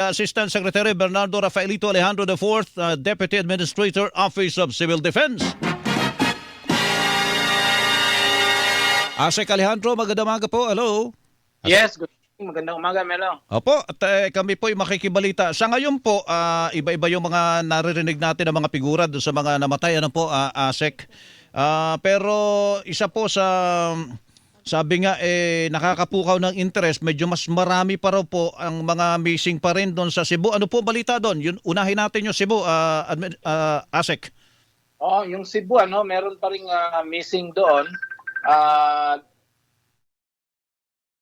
Assistant Secretary Bernardo Rafaelito Alejandro IV, uh, Deputy Administrator, Office of Civil Defense. Asek Alejandro, magandang umaga po. Hello. Yes, good morning. Magandang umaga, Melo. Opo, at eh, kami po ay makikibalita. Sa ngayon po, ah, iba-iba yung mga naririnig natin ng mga figura doon sa mga namatay. Ano po, ah, ASEC. Ah, pero isa po sa, sabi nga, eh, nakakapukaw ng interest, medyo mas marami pa raw po ang mga missing pa rin doon sa Cebu. Ano po balita doon? Yun, unahin natin yung Cebu, admin, ah, ASEC. Oh, yung Cebu, ano, meron pa ring ah, missing doon. Ah,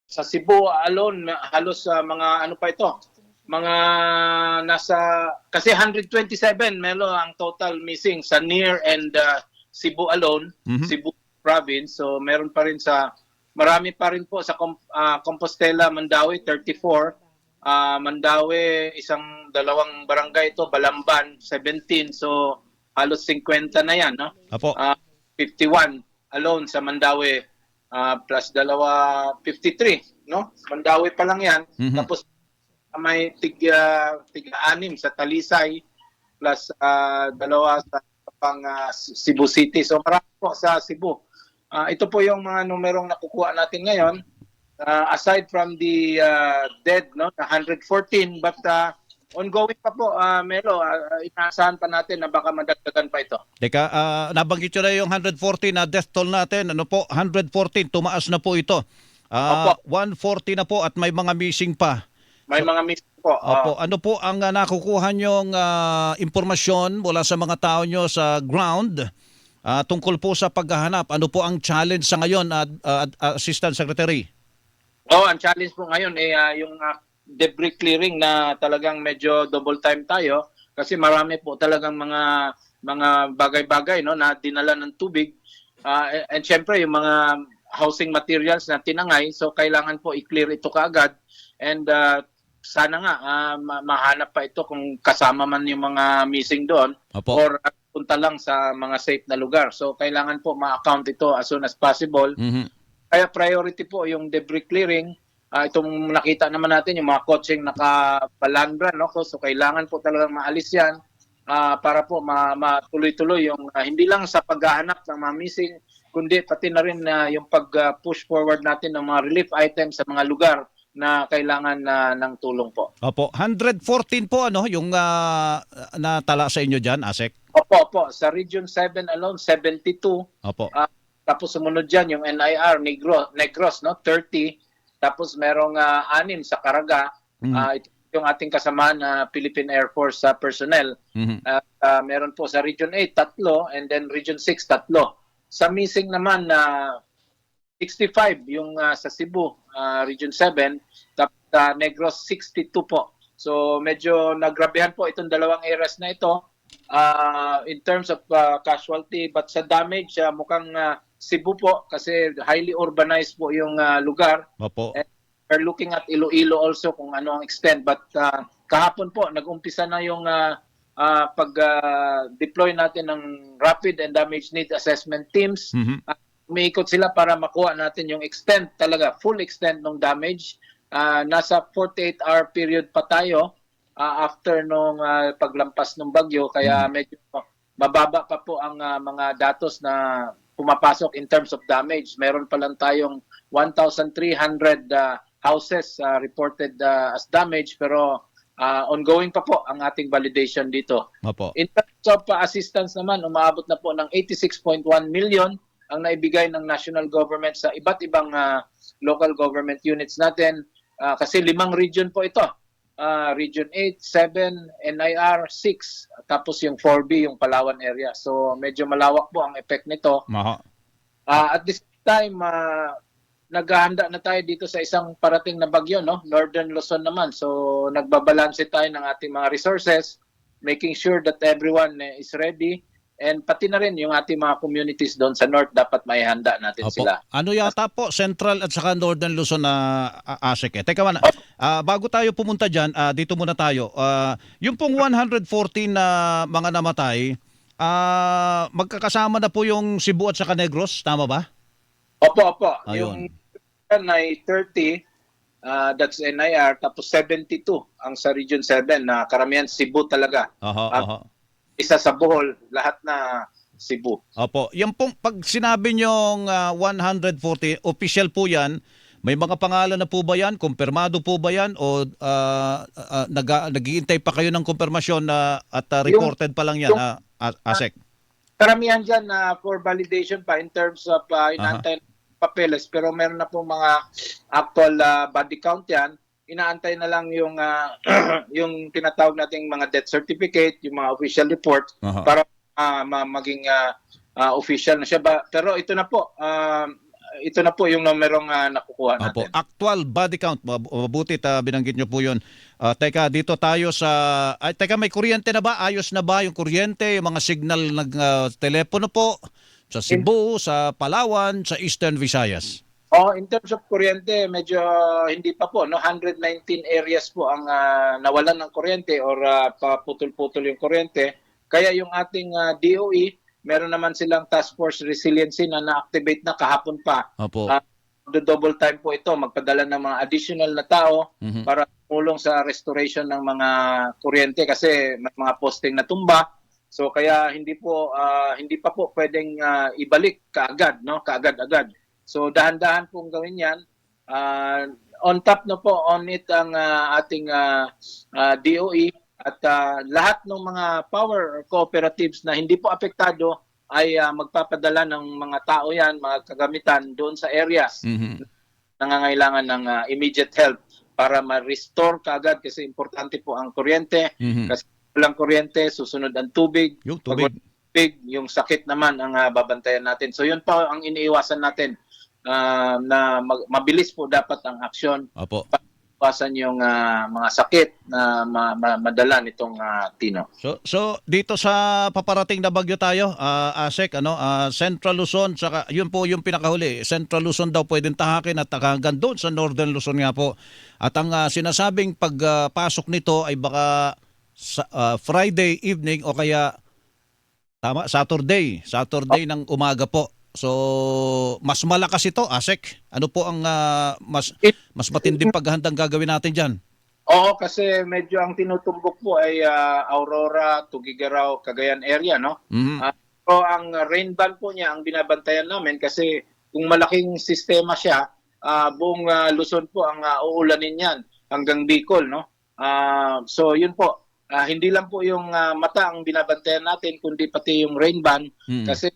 sa Cebu alone, halos ah, mga ano pa ito, mga nasa, kasi 127, Melo, ang total missing sa near and ah, Cebu alone, Mhm. Cebu province. So, meron pa rin sa, marami pa rin po sa Com- ah, Compostela, Mandawi, 34. Ah, Mandawi, isang dalawang barangay ito, Balamban, 17. So, halos 50 na yan, no? Apo. Ah, 51 alone sa Mandawi ah, plus dalawa 53 no Mandawi pa lang yan Mhm. tapos may tig ah, tig-anim sa Talisay plus ah, dalawa sa pang ah, Cebu City so marami po sa Cebu Ah, ito po yung mga numerong nakukuha natin ngayon Ah, aside from the ah, dead no na 114 but ah, ongoing pa po ah, Melo ah, inaasahan pa natin na baka madagdagan pa ito Teka, ah, nabanggit nyo na yung 114 na death toll natin. Ano po, 114, tumaas na po ito. Ah, 140 na po at may mga missing pa. May mga miss po. Opo, ano po ang ah, nakukuha nyong ah, impormasyon mula sa mga tao nyo sa ground ah, tungkol po sa paghahanap? Ano po ang challenge sa ngayon, ad- ad- Assistant Secretary? oh, ang challenge po ngayon ay ah, yung ah, debris clearing na talagang medyo double time tayo kasi marami po talagang mga mga bagay-bagay no na dinala ng tubig Ah, and, and syempre yung mga housing materials na tinangay so kailangan po i-clear ito kaagad and ah, sana nga ma- mahanap pa ito kung kasama man yung mga missing doon Opo. or ah, punta lang sa mga safe na lugar. So kailangan po ma-account ito as soon as possible. Mhm. Kaya priority po yung debris clearing. Ah, itong nakita naman natin yung mga kotseng nakapalandra, no? So kailangan po talagang maalis yan ah, para po ma- matuloy-tuloy yung ah, hindi lang sa paghahanap ng mga missing, kundi pati na rin na yung pag-push forward natin ng mga relief items sa mga lugar na kailangan na ng tulong po. Opo, 114 po ano yung ah, natala sa inyo dyan, Asek? Opo, opo. Sa Region 7 alone, 72. Opo. Ah, tapos sumunod dyan yung NIR, Negro, Negros, no? 30. Tapos merong ah, anim sa Caraga. Mhm. Ah, ito yung ating kasama na Philippine Air Force sa personnel. Mhm. At ah, meron po sa Region 8, tatlo. And then Region 6, tatlo. Sa missing naman na 65 yung ah, sa Cebu, ah, Region 7. Tapos sa Negros, 62 po. So medyo nagrabehan po itong dalawang areas na ito ah, in terms of ah, casualty. But sa damage, ah, mukhang ah, Cebu po kasi highly urbanized po yung ah, lugar. Opo. Eh, We're looking at Iloilo also kung ano ang extent. But ah, kahapon po, nag-umpisa na yung ah, ah, pag-deploy natin ng rapid and damage need assessment teams. Mhm. Umiikot sila para makuha natin yung extent talaga, full extent ng damage. Ah, nasa 48-hour period pa tayo ah, after nung ah, paglampas ng bagyo. Kaya medyo mababa pa po ang ah, mga datos na pumapasok in terms of damage. Meron pa lang tayong 1,300 ah, houses ah, reported ah, as damage pero ah, ongoing pa po ang ating validation dito. Opo. In terms of uh, assistance naman, umaabot na po ng 86.1 million ang naibigay ng national government sa iba't ibang uh, local government units natin. Uh, kasi limang region po ito. Uh, region 8, 7, NIR 6, tapos yung 4B, yung Palawan area. So medyo malawak po ang effect nito. Maha. Uh, at this time, uh, naghahanda na tayo dito sa isang parating na bagyo, no? Northern Luzon naman. So, nagbabalanse tayo ng ating mga resources, making sure that everyone eh, is ready. And pati na rin yung ating mga communities doon sa north, dapat may handa natin Opo. sila. Ano yata po, Central at saka Northern Luzon na uh, ASEC eh. Teka man, ah, bago tayo pumunta dyan, ah, dito muna tayo. Ah, yung pong 114 na mga namatay, ah, magkakasama na po yung Cebu at saka Negros, tama ba? Opo, opo. Ayun. Yung ay 30, ah, that's NIR, tapos 72 ang sa Region 7 na karamihan Cebu talaga. Aha, Ah, aha. Isa sa Bohol, lahat na Cebu. Opo, yung pong pag sinabi niyong ah, 140, official po 'yan. May mga pangalan na po ba 'yan? Kumpirmado po ba 'yan o ah, ah, nag naghihintay pa kayo ng kumpirmasyon na at ah, reported pa lang 'yan, yung- ah, Asek? Karamihan dyan na for validation pa in terms of uh, inaantay ng papeles pero meron na pong mga actual ah, body count yan. Inaantay na lang yung ah, yung tinatawag nating mga death certificate, yung mga official report Aha. para ma- maging ah, ah, official na siya. Ba, pero ito na po, ah, ito na po yung numerong ah, nakukuha natin. actual body count, mab- mabuti ta binanggit niyo po 'yon. Ah, teka, dito tayo sa ay, teka may kuryente na ba? Ayos na ba yung kuryente, yung mga signal ng ah, telepono po sa Cebu, sa Palawan, sa Eastern Visayas? Oh, in terms of kuryente, medyo hindi pa po, no. 119 areas po ang ah, nawalan ng kuryente or ah, paputol-putol yung kuryente. Kaya yung ating ah, DOE, meron naman silang task force resiliency na na-activate na kahapon pa. Opo. Do double time po ito, magpadala ng mga additional na tao Mhm. para tumulong sa restoration ng mga kuryente kasi may mga posting na tumba. So kaya hindi po ah, hindi pa po pwedeng ah, ibalik kaagad, no? Kaagad-agad. So dahan-dahan pong gawin 'yan. Ah, on top na po on it ang ah, ating ah, ah, DOE at ah, lahat ng mga power cooperatives na hindi po apektado ay ah, magpapadala ng mga tao 'yan, mga kagamitan doon sa areas Mhm. nangangailangan ng ah, immediate help para ma-restore kaagad kasi importante po ang kuryente. Mhm. Kasi walang kuryente, susunod ang tubig. Yung Pag tubig. walang tubig, yung sakit naman ang ah, babantayan natin. So yun pa ang iniiwasan natin ah, na mag- mabilis po dapat ang aksyon Opo. iwasan yung ah, mga sakit na ma- ma- madala nitong ah, Tino. So so dito sa paparating na bagyo tayo, ah, Asek, ano, ah, Central Luzon saka yun po yung pinakahuli. Central Luzon daw pwedeng tahakin at hanggang doon sa Northern Luzon nga po. At ang ah, sinasabing pagpasok nito ay baka sa, ah, Friday evening o kaya tama Saturday, Saturday ng umaga po. So mas malakas ito, Asek. Ano po ang ah, mas mas matinding paghahandang gagawin natin diyan? Oo, kasi medyo ang tinutumbok po ay ah, Aurora, Tugigaraw, Cagayan area, no? Mhm. Ah, So ang rain ban po niya ang binabantayan namin kasi kung malaking sistema siya, ah, buong ah, Luzon po ang ah, uulanin niyan hanggang Bicol, no? Ah, so yun po. Ah, hindi lang po yung ah, mata ang binabantayan natin kundi pati yung rain ban Mhm. kasi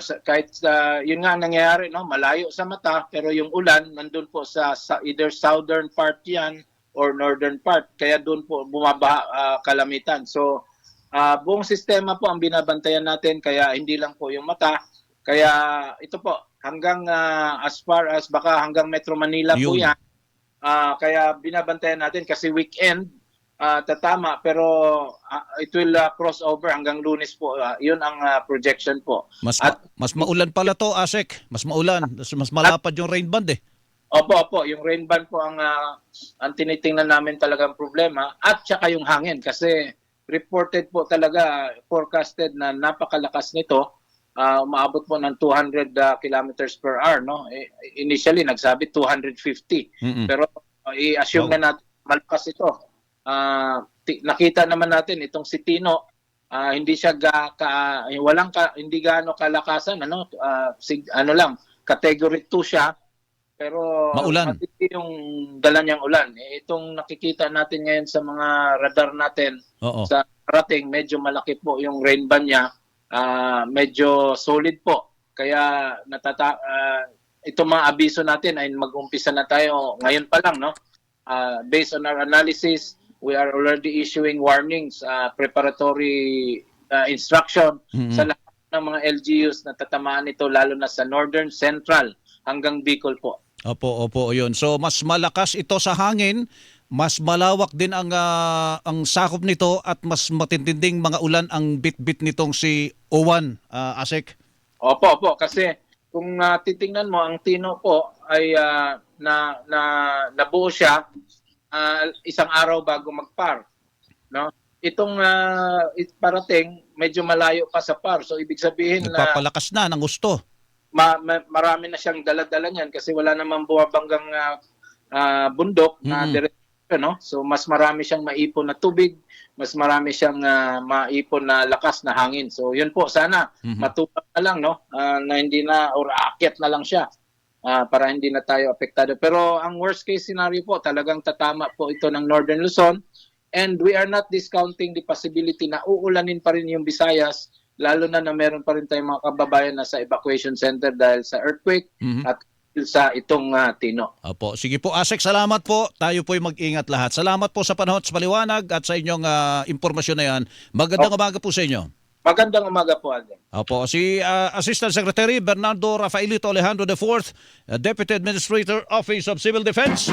sa- kahit sa yun nga ang nangyayari no, malayo sa mata pero yung ulan nandun po sa, sa either southern part 'yan or northern part kaya doon po bumabaha ah, kalamitan. So Ah, buong sistema po ang binabantayan natin kaya hindi lang po yung mata. Kaya ito po hanggang ah, as far as baka hanggang Metro Manila po Yun. yan. Ah, kaya binabantayan natin kasi weekend ah, tatama pero ah, it will ah, cross over hanggang Lunes po. Ah, yun ang ah, projection po. Mas At- mas maulan pala to, Asek. Mas maulan. Mas, mas malapad yung rain band eh. Opo, opo, yung rain ban po ang ah, ang tinitingnan namin talagang problema at saka yung hangin kasi reported po talaga forecasted na napakalakas nito. Ah, umaabot po ng 200 ah, kilometers per hour, no? Initially nagsabi 250. Mm-mm. Pero uh, i-assume Wow. na natin malakas ito. Ti- nakita naman natin itong si Tino ah, hindi siya ga, ka, walang ka, hindi gaano kalakasan ano Ah, sig, ano lang category 2 siya pero Maulan. yung dala niyang ulan. Eh, itong nakikita natin ngayon sa mga radar natin Oo. sa rating, medyo malaki po yung rain ban niya. Ah, medyo solid po. Kaya natata ah, itong mga abiso natin ay mag-umpisa na tayo ngayon pa lang, no? Ah, based on our analysis, we are already issuing warnings, ah, preparatory ah, instruction Mhm. sa lahat ng mga LGUs na tatamaan ito lalo na sa Northern Central hanggang Bicol po. Opo, opo, yun. So mas malakas ito sa hangin, mas malawak din ang ah, ang sakop nito at mas matinding mga ulan ang bit-bit nitong si Owan, ah, Asek. Opo, opo. Kasi kung ah, titingnan mo, ang Tino po ay ah, na, na nabuo siya ah, isang araw bago magpar. No? Itong it- parating, medyo malayo pa sa par. So, ibig sabihin na Nagpapalakas na ng gusto. ma- ma- marami na siyang dala-dala niyan kasi wala namang bumabanggang ah, ah, bundok na Mhm. diretso, no? So mas marami siyang maipon na tubig, mas marami siyang ah, maipon na lakas na hangin. So yun po sana Mhm. matupad na lang no Ah, na hindi na or aakyat na lang siya. Ah, para hindi na tayo apektado. Pero ang worst case scenario po talagang tatama po ito ng Northern Luzon and we are not discounting the possibility na uulanin pa rin yung Visayas lalo na na meron pa rin tayong mga kababayan na sa evacuation center dahil sa earthquake Mhm. at sa itong ah, tino. Opo. Sige po, Asek, salamat po. Tayo po'y mag-ingat lahat. Salamat po sa panahon sa paliwanag at sa inyong ah, impormasyon na yan. Magandang umaga po sa inyo. Magandang umaga po, Alden. Opo, si ah, Assistant Secretary Bernardo Rafaelito Alejandro IV, uh, Deputy Administrator, Office of Civil Defense.